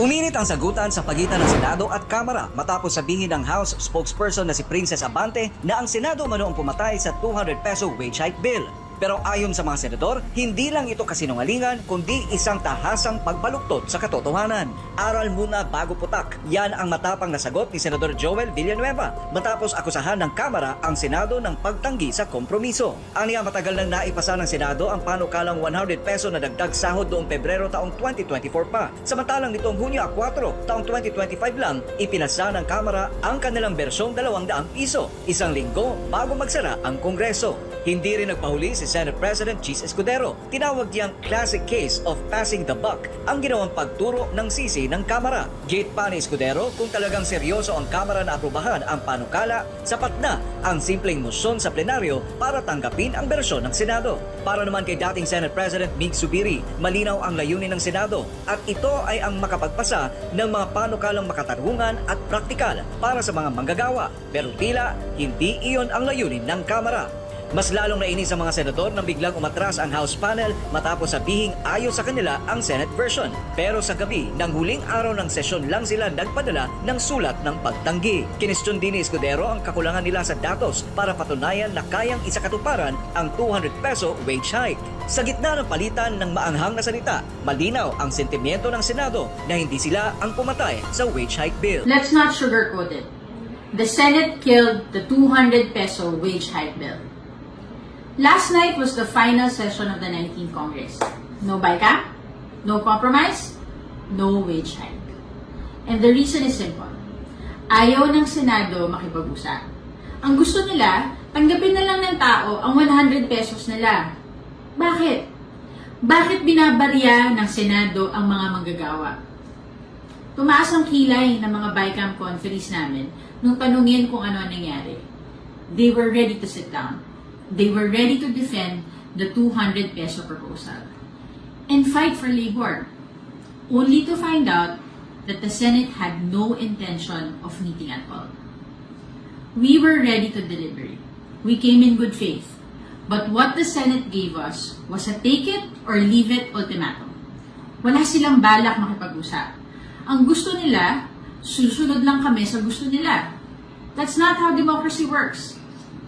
Uminit ang sagutan sa pagitan ng Senado at Kamara matapos sabihin ng House spokesperson na si Princess Abante na ang Senado manoong pumatay sa 200 peso wage hike bill. Pero ayon sa mga senador, hindi lang ito kasinungalingan kundi isang tahasang pagbaluktot sa katotohanan. Aral muna bago putak. Yan ang matapang na sagot ni Senador Joel Villanueva matapos akusahan ng Kamara ang Senado ng pagtanggi sa kompromiso. Aniya matagal nang naipasa ng Senado ang panukalang 100 peso na dagdag sahod noong Pebrero taong 2024 pa. Samantalang nitong Hunyo 4 taong 2025 lang, ipinasa ng Kamara ang kanilang bersyong 200 piso, isang linggo bago magsara ang Kongreso. Hindi rin nagpahuli si Senate President Cheese Escudero. Tinawag niyang classic case of passing the buck ang ginawang pagturo ng sisi ng Kamara. Gate pa ni Escudero kung talagang seryoso ang Kamara na aprubahan ang panukala, sapat na ang simpleng motion sa plenaryo para tanggapin ang bersyon ng Senado. Para naman kay dating Senate President Mig Subiri, malinaw ang layunin ng Senado at ito ay ang makapagpasa ng mga panukalang makatarungan at praktikal para sa mga manggagawa. Pero tila, hindi iyon ang layunin ng Kamara. Mas lalong nainis ang mga senador nang biglang umatras ang House panel matapos sabihing ayon sa kanila ang Senate version. Pero sa gabi, ng huling araw ng sesyon lang sila nagpadala ng sulat ng pagtanggi. Kinestyon din ni Escudero ang kakulangan nila sa datos para patunayan na kayang isakatuparan ang 200 peso wage hike. Sa gitna ng palitan ng maanghang na salita, malinaw ang sentimiento ng Senado na hindi sila ang pumatay sa wage hike bill. Let's not sugarcoat it. The Senate killed the 200 peso wage hike bill. Last night was the final session of the 19th Congress. No BICAM, no compromise, no wage hike. And the reason is simple. Ayaw ng Senado makipag-usap. Ang gusto nila, tanggapin na lang ng tao ang 100 pesos nila. Bakit? Bakit binabarya ng Senado ang mga manggagawa? Tumaas ang kilay ng mga BICAM conferees namin nung tanungin kung ano ang nangyari. They were ready to sit down. They were ready to defend the 200 peso proposal and fight for labor, only to find out that the Senate had no intention of meeting at all. We were ready to deliberate. We came in good faith. But what the Senate gave us was a take it or leave it ultimatum. Wala silang balak makipag-usap. Ang gusto nila, susunod lang kami sa gusto nila. That's not how democracy works.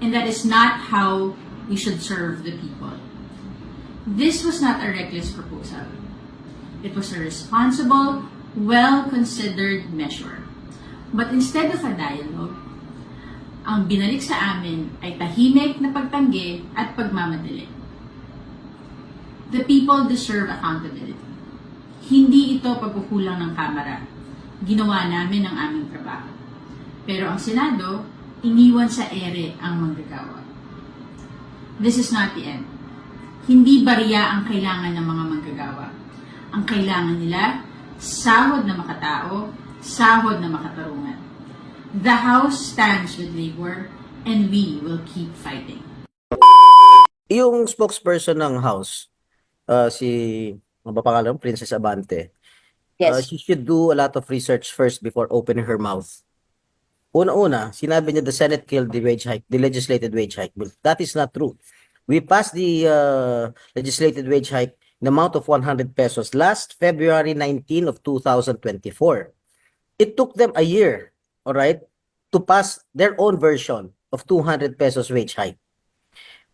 And that is not how we should serve the people. This was not a reckless proposal. It was a responsible, well-considered measure. But instead of a dialogue, ang binalik sa amin ay tahimik na pagtanggi at pagmamadali. The people deserve accountability. Hindi ito pagkukulang ng Kamara. Ginawa namin ang aming trabaho. Pero ang Senado, iniwan sa ere ang manggagawa. This is not the end. Hindi bariya ang kailangan ng mga manggagawa. Ang kailangan nila, sahod na makatao, sahod na makatarungan. The House stands with labor and we will keep fighting. Yung spokesperson ng House, uh, si, ano ba pangalan? Princess Abante, uh, Yes. she should do a lot of research first before opening her mouth. Una-una, sinabi niya the Senate killed the wage hike, the legislated wage hike bill. That is not true. We passed the uh, legislated wage hike in the amount of 100 pesos last February 19 of 2024. It took them a year, all right, to pass their own version of 200 pesos wage hike.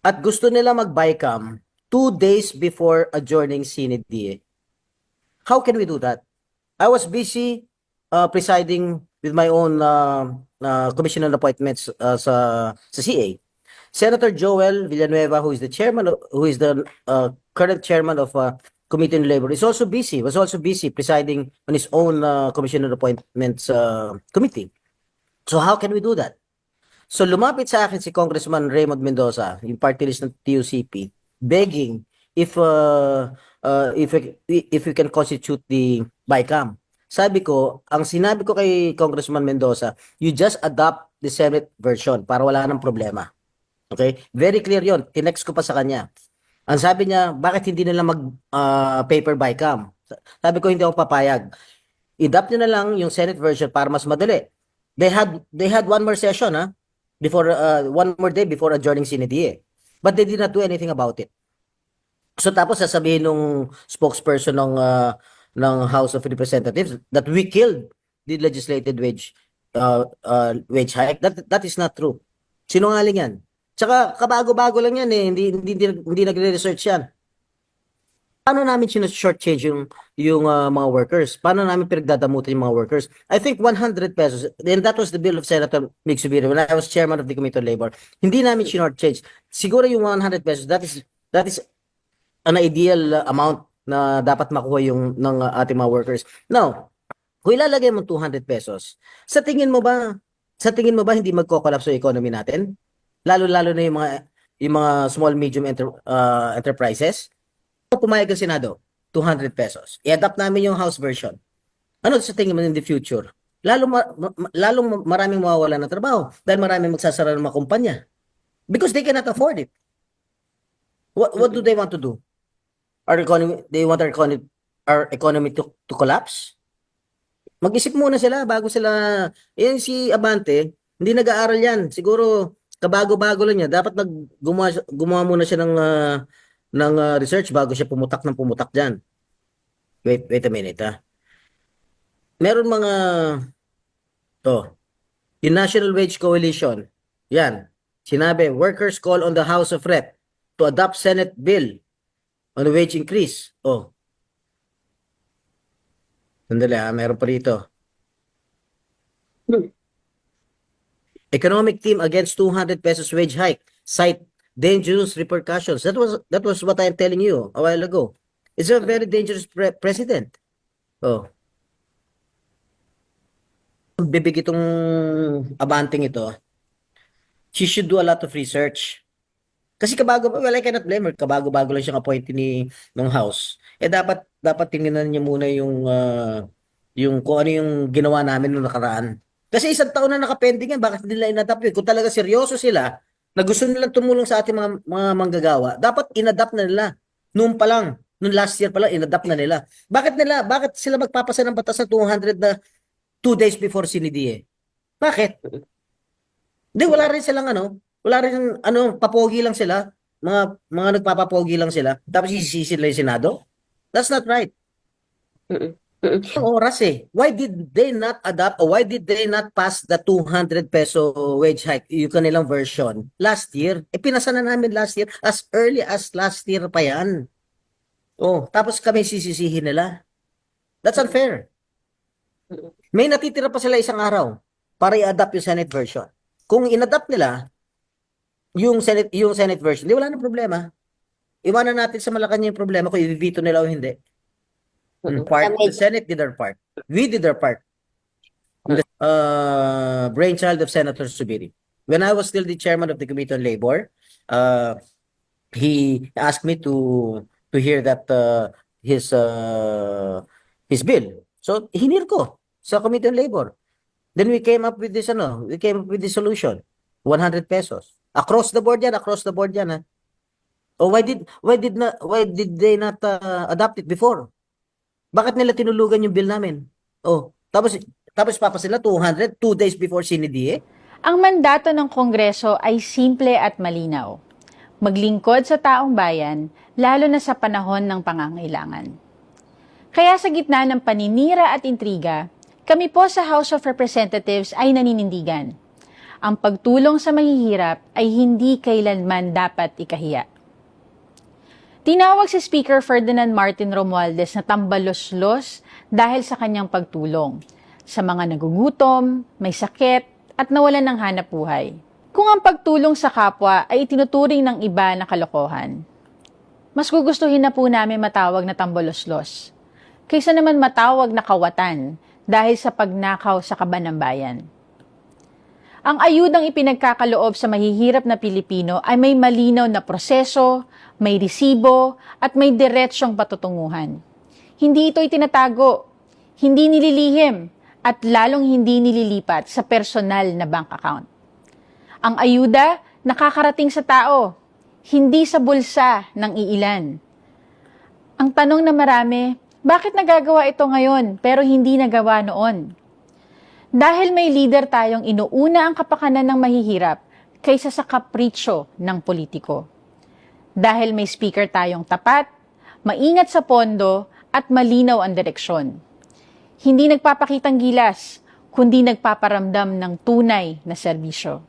At gusto nila mag-BICAM two days before adjourning CNDA. How can we do that? I was busy uh, presiding with my own uh, uh, commission on appointments uh, sa, sa CA. Senator Joel Villanueva, who is the chairman, of, who is the uh, current chairman of uh, Committee on Labor, is also busy, was also busy presiding on his own uh, commission on appointments uh, committee. So how can we do that? So lumapit sa akin si Congressman Raymond Mendoza, yung party list ng TUCP, begging if uh, uh, if if we can constitute the BICAM. Sabi ko, ang sinabi ko kay Congressman Mendoza, you just adopt the Senate version para wala nang problema. Okay? Very clear yon. Tinext ko pa sa kanya. Ang sabi niya, bakit hindi nila mag uh, paper BICAM? Sabi ko, hindi ako papayag. I-adopt na lang yung Senate version para mas madali. They had they had one more session, ha? Before uh, one more day before adjourning CNDA. But they did not do anything about it. So tapos sasabihin nung spokesperson ng uh, ng House of Representatives that we killed the legislated wage uh, uh, wage hike. That that is not true. Sinungaling yan. Tsaka kabago-bago lang yan eh. Hindi hindi hindi, hindi nagre-research yan. Paano namin shortchange yung yung uh, mga workers? Paano namin pinagdadamutan yung mga workers? I think 100 pesos. And that was the bill of Senator Mig Subiri when I was chairman of the Committee on Labor. Hindi namin shortchange. Siguro yung 100 pesos that is that is an ideal uh, amount na dapat makuha yung ng uh, ating mga workers. Now, kung ilalagay mo 200 pesos, sa tingin mo ba sa tingin mo ba hindi magko-collapse yung economy natin? Lalo-lalo na yung mga yung mga small medium enter, uh, enterprises. Pumayag ang Senado, 200 pesos. I-adapt namin yung House version. Ano sa tingin mo in the future? Lalo ma- ma- lalong maraming mawawala ng trabaho dahil maraming magsasara ng mga kumpanya. Because they cannot afford it. What what do they want to do? Our economy, they want our economy, our economy to, to collapse? Mag-isip muna sila bago sila, yan si Abante, hindi nag-aaral yan. Siguro, kabago-bago lang niya. Dapat nag, gumawa, gumawa muna siya ng, ah, ng ah, research bago siya pumutak ng pumutak dyan. Wait, wait a minute ah. Meron mga, to, yung National Wage Coalition, yan, sinabi, workers call on the House of Rep to adopt Senate bill on the wage increase. Oh. Sandali ah, meron pa rito. Economic team against 200 pesos wage hike. Cite dangerous repercussions. That was that was what I'm telling you a while ago. It's a very dangerous pre- president. Oh. Bibig itong abanting ito. She should do a lot of research. Kasi kabago, well, I cannot blame her. Kabago-bago lang siyang appointee ni ng House. Eh dapat dapat tingnan niya muna yung ah, yung kung ano yung ginawa namin noong nakaraan. Kasi isang taon na nakapending yan, bakit nila inadapt yun? Kung talaga seryoso sila, na gusto nilang tumulong sa ating mga, mga manggagawa, dapat inadapt na nila. Noon pa lang, noong last year pa lang, inadapt na nila. Bakit nila, bakit sila magpapasa ng batas na 200 na two days before sinidie? Bakit? Hindi, wala rin silang ano, wala rin ano, papogi lang sila. Mga mga nagpapapogi lang sila. Tapos isisisi nila yung Senado? That's not right. Ang oras eh. Why did they not adapt or why did they not pass the 200 peso wage hike, yung kanilang version, last year? Eh, pinasa na namin last year. As early as last year pa yan. Oh, tapos kami sisisihin nila. That's unfair. May natitira pa sila isang araw para i-adapt yung Senate version. Kung in-adapt nila yung Senate yung Senate version, di wala na problema. Iwanan natin sa Malacanang yung problema kung i-veto nila o hindi. Mm. Part, Kami- the Senate did their part. We did our part. Uh, brainchild of Senator Subiri. When I was still the chairman of the Committee on Labor, uh, he asked me to to hear that uh, his uh, his bill. So hinir ko sa Committee on Labor. Then we came up with this ano, we came up with this solution. 100 pesos. Across the board yan, across the board yan ha. Oh, why did why did not why did they not uh, adopt it before? Bakit nila tinulugan yung bill namin? Oh, tapos tapos papa sila 200 two days before sinidie. Ang mandato ng Kongreso ay simple at malinaw. Maglingkod sa taong bayan, lalo na sa panahon ng pangangailangan. Kaya sa gitna ng paninira at intriga, kami po sa House of Representatives ay naninindigan. Ang pagtulong sa mahihirap ay hindi kailanman dapat ikahiya. Tinawag si Speaker Ferdinand Martin Romualdez na tambaloslos dahil sa kanyang pagtulong sa mga nagugutom, may sakit, at nawalan ng hanap buhay. Kung ang pagtulong sa kapwa ay itinuturing ng iba na kalokohan, mas gugustuhin na po namin matawag na tambaloslos kaysa naman matawag na kawatan dahil sa pagnakaw sa kaban ng bayan. Ang ayudang ipinagkakaloob sa mahihirap na Pilipino ay may malinaw na proseso, may resibo, at may diretsyong patutunguhan. Hindi ito itinatago, hindi nililihim, at lalong hindi nililipat sa personal na bank account. Ang ayuda nakakarating sa tao, hindi sa bulsa ng iilan. Ang tanong na marami, bakit nagagawa ito ngayon pero hindi nagawa noon? Dahil may leader tayong inuuna ang kapakanan ng mahihirap kaysa sa kapritsyo ng politiko. Dahil may speaker tayong tapat, maingat sa pondo, at malinaw ang direksyon. Hindi nagpapakitang gilas, kundi nagpaparamdam ng tunay na serbisyo.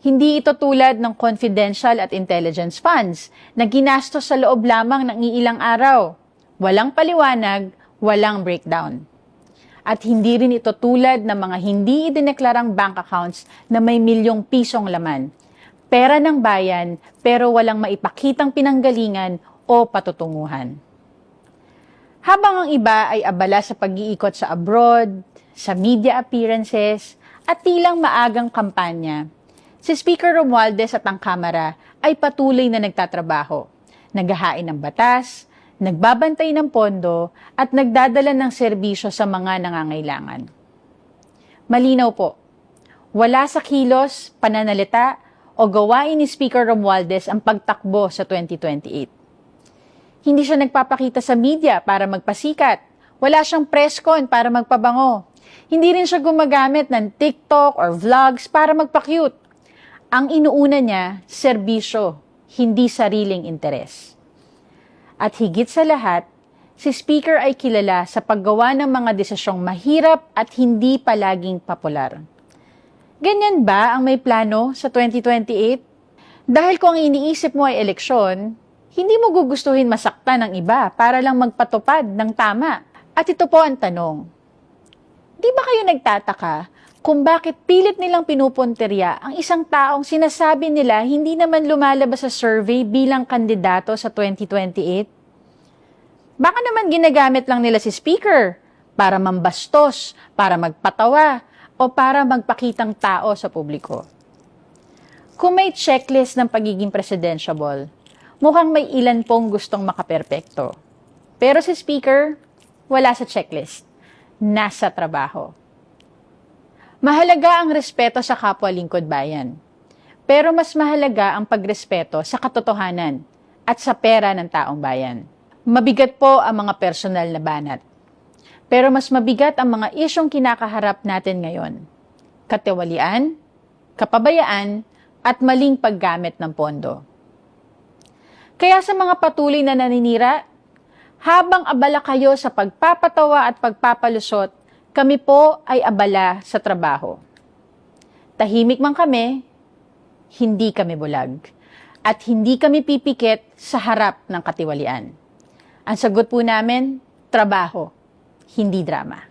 Hindi ito tulad ng confidential at intelligence funds na ginastos sa loob lamang ng iilang araw. Walang paliwanag, walang breakdown. At hindi rin ito tulad ng mga hindi idineklarang bank accounts na may milyong pisong laman. Pera ng bayan pero walang maipakitang pinanggalingan o patutunguhan. Habang ang iba ay abala sa pag-iikot sa abroad, sa media appearances, at tilang maagang kampanya, si Speaker Romualdez at ang Kamara ay patuloy na nagtatrabaho, naghahain ng batas, nagbabantay ng pondo, at nagdadala ng serbisyo sa mga nangangailangan. Malinaw po, wala sa kilos, pananalita, o gawain ni Speaker Romualdez ang pagtakbo sa 2028. Hindi siya nagpapakita sa media para magpasikat. Wala siyang press con para magpabango. Hindi rin siya gumagamit ng TikTok or vlogs para magpa-cute. Ang inuuna niya, serbisyo, hindi sariling interes. At higit sa lahat, si Speaker ay kilala sa paggawa ng mga desisyong mahirap at hindi palaging popular. Ganyan ba ang may plano sa 2028? Dahil kung ang iniisip mo ay eleksyon, hindi mo gugustuhin masaktan ng iba para lang magpatupad ng tama. At ito po ang tanong. Di ba kayo nagtataka kung bakit pilit nilang pinupunterya ang isang taong sinasabi nila hindi naman lumalabas sa survey bilang kandidato sa 2028? Baka naman ginagamit lang nila si speaker para mambastos, para magpatawa, o para magpakitang tao sa publiko. Kung may checklist ng pagiging presidentiable, mukhang may ilan pong gustong makaperpekto. Pero si speaker, wala sa checklist. Nasa trabaho. Mahalaga ang respeto sa kapwa lingkod bayan. Pero mas mahalaga ang pagrespeto sa katotohanan at sa pera ng taong bayan. Mabigat po ang mga personal na banat. Pero mas mabigat ang mga isyong kinakaharap natin ngayon. Katiwalian, kapabayaan, at maling paggamit ng pondo. Kaya sa mga patuloy na naninira, habang abala kayo sa pagpapatawa at pagpapalusot, kami po ay abala sa trabaho. Tahimik man kami, hindi kami bulag. At hindi kami pipikit sa harap ng katiwalian. Ang sagot po namin, trabaho, hindi drama.